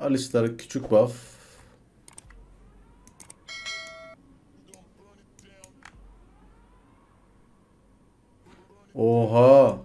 Alistar küçük buff. Oha.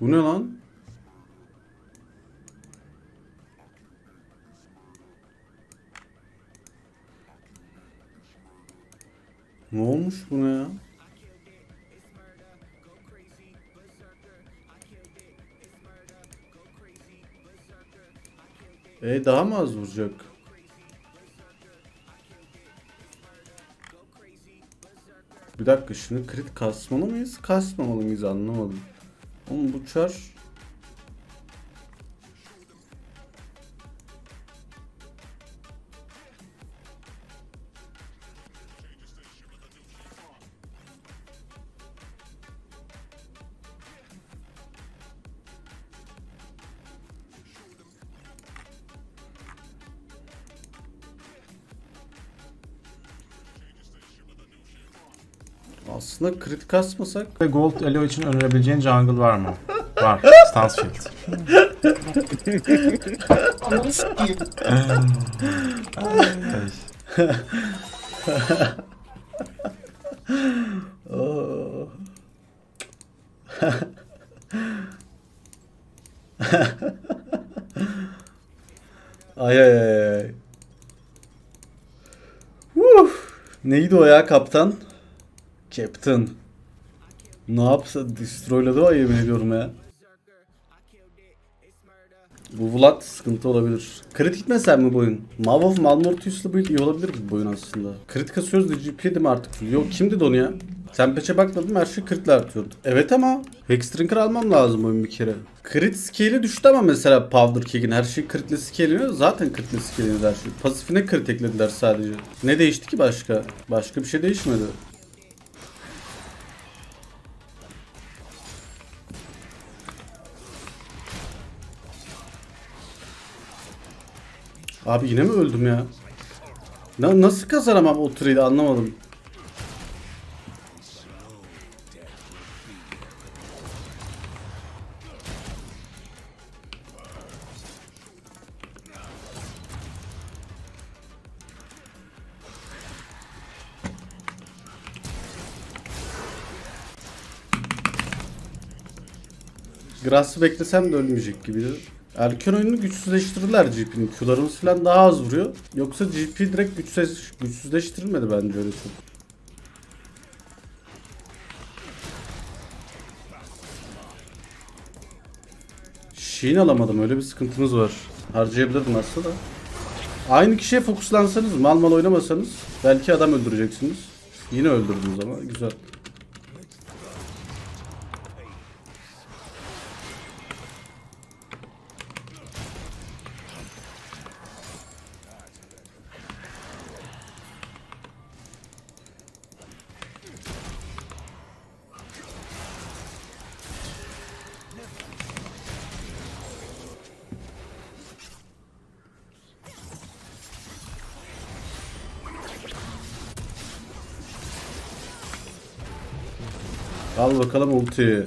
Bu ne lan? Ne olmuş buna ya? E daha mı az vuracak? Bir dakika şimdi crit kasmalı mıyız? Kasmamalı mıyız anlamadım. Oğlum bu çar aslında crit kasmasak Ve Gold Elo için önerebileceğin jungle var mı? Var. Stansfield. Ananı sikeyim. Oo. ay ay ay ay. Uf. Neydi o ya kaptan? Captain. Ne yapsa destroyladı o yemin ediyorum ya. Bu Vlad sıkıntı olabilir. Crit gitmesen mi bu oyun? Mav of Malmortius'la build iyi olabilir bu oyun aslında. Crit kasıyoruz da GP değil mi artık? Yok kimdi onu ya? Sen peçe bakmadın her şey crit'le artıyordu. Evet ama Hexdrinker almam lazım oyun bir kere. Crit scale'i düştü ama mesela Powder Keg'in her şey crit'le scale'leniyor. Zaten crit'le scale'leniyor her şey. Pasifine crit eklediler sadece. Ne değişti ki başka? Başka bir şey değişmedi. Abi yine mi öldüm ya? Na nasıl kazanamam o trade'i anlamadım. Grass'ı beklesem de ölmeyecek gibiydi. Erken oyunu güçsüzleştirdiler GP'nin. Q'larımız falan daha az vuruyor. Yoksa GP direkt güçsüz, güçsüzleştirilmedi bence öyle çok. Sheen alamadım öyle bir sıkıntımız var. Harcayabilirdim aslında da. Aynı kişiye fokuslansanız mal mal oynamasanız belki adam öldüreceksiniz. Yine öldürdünüz ama güzel. Al bakalım ultiyi.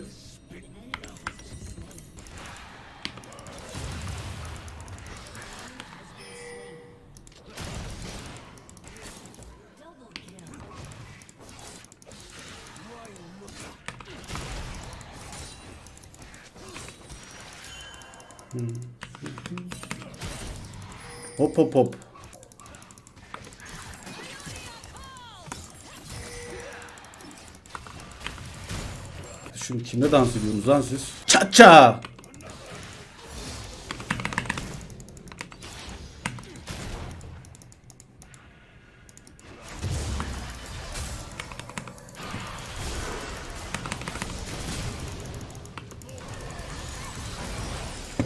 Hop hop hop. Şimdi kimle dans ediyorsunuz lan siz? Ça ça!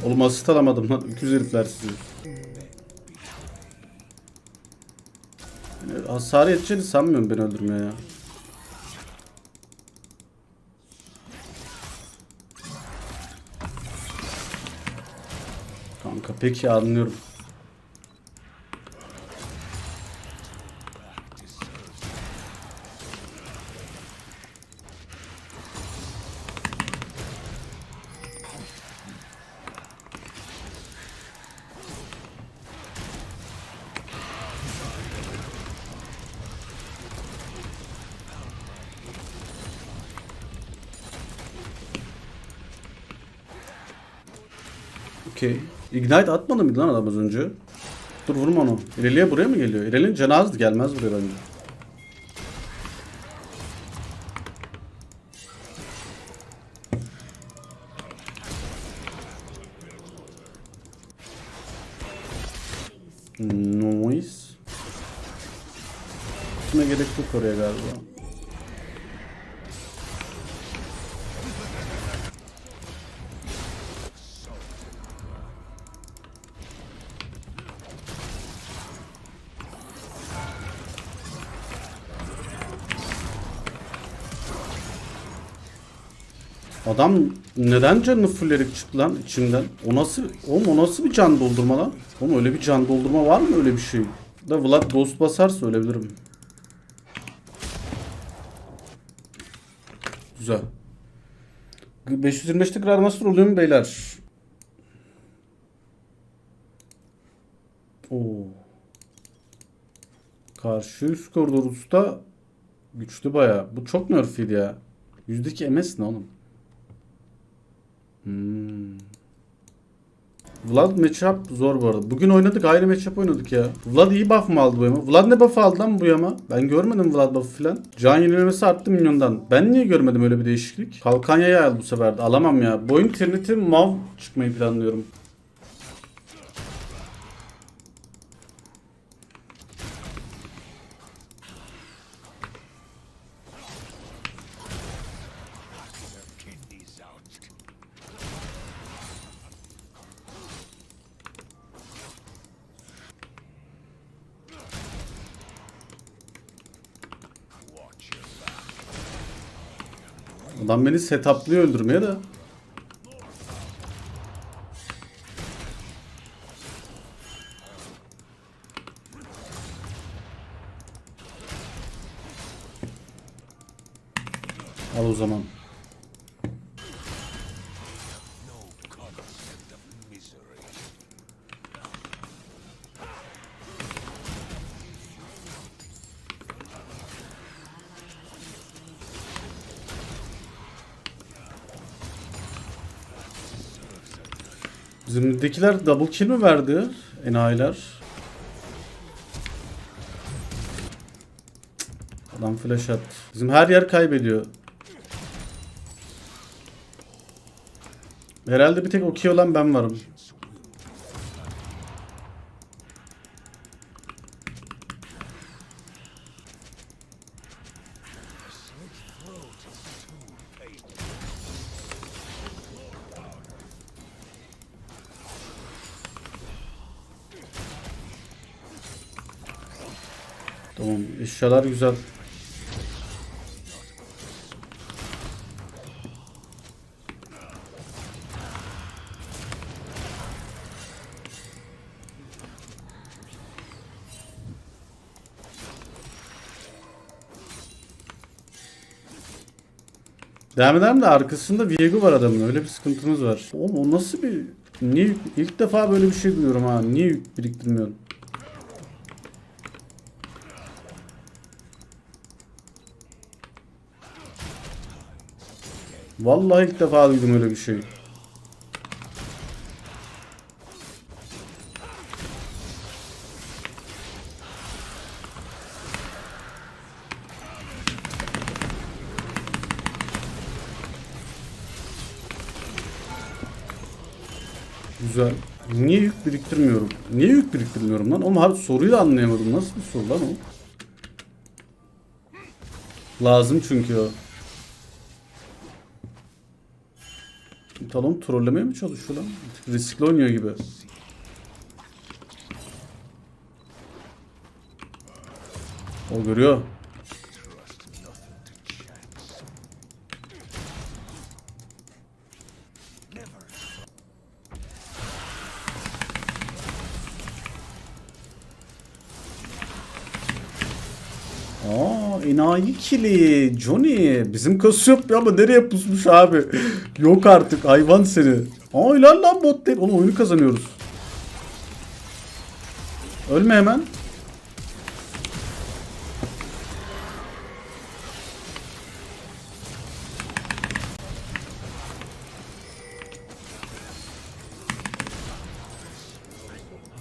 Oğlum asist alamadım lan. 200 herifler sizi. Yani hasar yeteceğini sanmıyorum beni öldürmeye ya. Peki anlıyorum. Okey. Ignite atmadı mıydı lan adam az önce? Dur vurma onu. İreliye buraya mı geliyor? İreli'nin azdı. Gelmez buraya bence. Noise. Kime gerek yok oraya galiba. Adam neden canını fullerek çıktı lan içimden? O nasıl, oğlum o nasıl bir can doldurma lan? Oğlum öyle bir can doldurma var mı öyle bir şey? Da Vlad Ghost basarsa ölebilirim. Güzel. 525'te Grandmaster oluyor mu beyler? Oo. Karşı üst koridor usta güçlü baya. Bu çok nerfiydi ya. Yüzdeki MS ne oğlum? Hmm. Vlad matchup zor bu arada. Bugün oynadık aynı matchup oynadık ya. Vlad iyi buff mı aldı bu yama? Vlad ne buff aldı lan bu yama? Ben görmedim Vlad buff'ı falan. Can yenilemesi arttı minyondan. Ben niye görmedim öyle bir değişiklik? Kalkanya'ya aldı bu sefer de. Alamam ya. Bu oyun Trinity Mav çıkmayı planlıyorum. Adam beni setuplıyor öldürmeye de. Al o zaman. Bizimdekiler double kill mi verdi? Enayiler. Adam flash attı. Bizim her yer kaybediyor. Herhalde bir tek okey olan ben varım. Tamam eşyalar güzel. Devam eder mi de arkasında Viego var adamın öyle bir sıkıntımız var. Oğlum o nasıl bir... Niye ilk defa böyle bir şey duyuyorum ha. Niye biriktirmiyorum? Vallahi ilk defa duydum öyle bir şey. Güzel. Niye yük biriktirmiyorum? Niye yük biriktirmiyorum lan? Oğlum harbi soruyu da anlayamadım. Nasıl bir soru lan o? Lazım çünkü o. Talon trollemeye mi çalışıyor lan? Riskli oynuyor gibi. O görüyor. Enayi kili. Johnny bizim Cassiopeia ama nereye pusmuş abi? Yok artık hayvan seni. Aa helal lan bot değil. Oğlum oyunu kazanıyoruz. Ölme hemen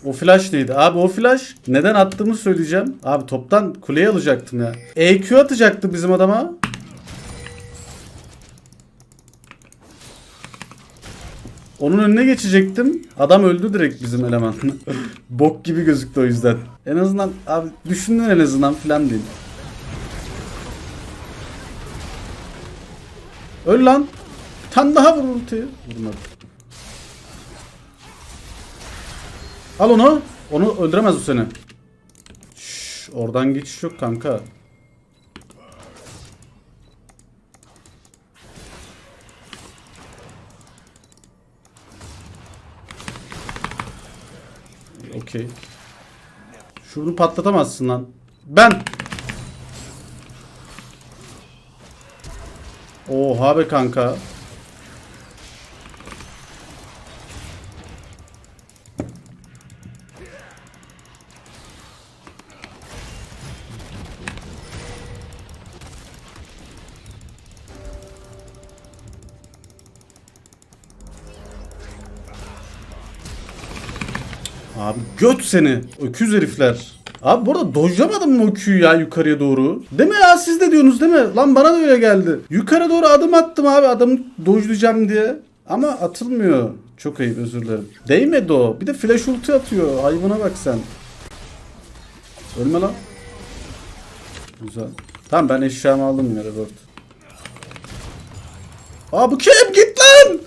O flash neydi? Abi o flash neden attığımı söyleyeceğim. Abi toptan kuleye alacaktım ya. EQ atacaktı bizim adama. Onun önüne geçecektim. Adam öldü direkt bizim eleman. Bok gibi gözüktü o yüzden. En azından abi düşündün en azından filan diyeyim. Öl lan. Tane daha vur ultiyi. Vurmadı. Al onu. Onu öldüremez o seni. Şşş, oradan geçiş yok kanka. Okey. Şunu patlatamazsın lan. Ben. Oha be kanka. Abi göt seni. Öküz herifler. Abi bu arada dojlamadım mı o Q'yu ya yukarıya doğru? Değil mi ya siz de diyorsunuz değil mi? Lan bana da öyle geldi. Yukarı doğru adım attım abi adamı dojlayacağım diye. Ama atılmıyor. Çok ayıp özür dilerim. Değmedi o. Bir de flash ulti atıyor. Hayvana bak sen. Ölme lan. Güzel. Tamam ben eşyamı aldım yine Rebirth. Aa bu kim? Git lan!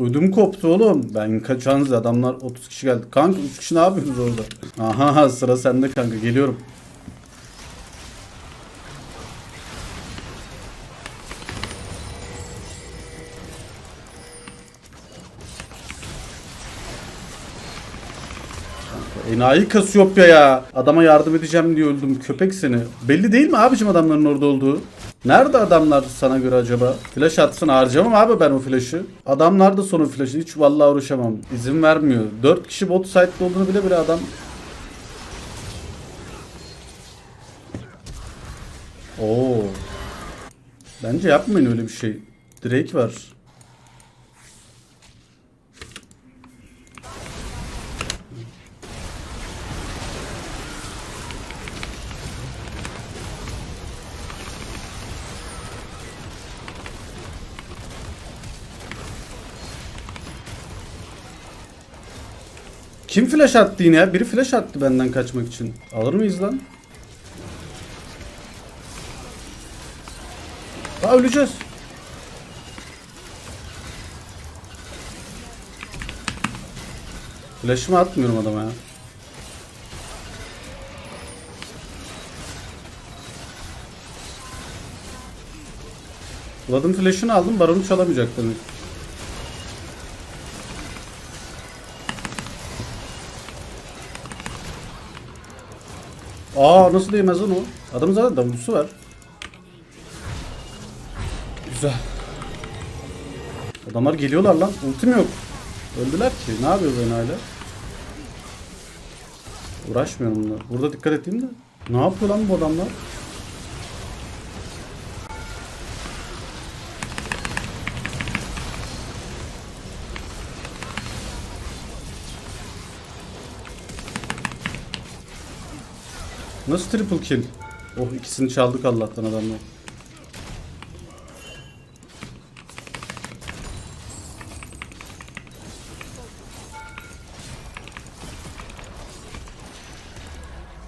Ödüm koptu oğlum. Ben kaçanız adamlar 30 kişi geldi. Kanka 3 kişi ne yapıyorsunuz orada? Aha sıra sende kanka geliyorum. Enayi Kasiyopya ya. Adama yardım edeceğim diye öldüm. Köpek seni. Belli değil mi abicim adamların orada olduğu? Nerede adamlar sana göre acaba? Flash atsın harcamam abi ben o flash'ı. Adamlar da sonu flash'ı. Hiç vallahi uğraşamam. İzin vermiyor. 4 kişi bot site'de olduğunu bile bile adam. Oo. Bence yapmayın öyle bir şey. Drake var. Kim flash attı yine ya? Biri flash attı benden kaçmak için. Alır mıyız lan? Aa öleceğiz. Flash'ımı atmıyorum adama ya. Vlad'ın flash'ını aldım. Baron'u çalamayacak demek. Aa nasıl değmez lan o? Adamın zaten davulcusu var. Güzel. Adamlar geliyorlar lan. Ultim yok. Öldüler ki. Ne yapıyor ben hala? Uğraşmıyorum bunlar. Burada dikkat ettiğim de. Ne yapıyor lan bu adamlar? Nasıl triple kill? Oh ikisini çaldık Allah'tan adamlar.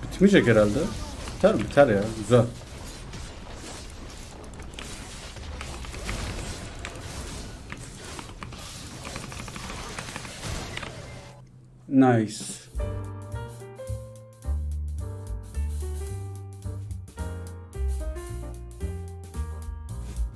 Bitmeyecek herhalde. Biter biter ya. Güzel. Nice.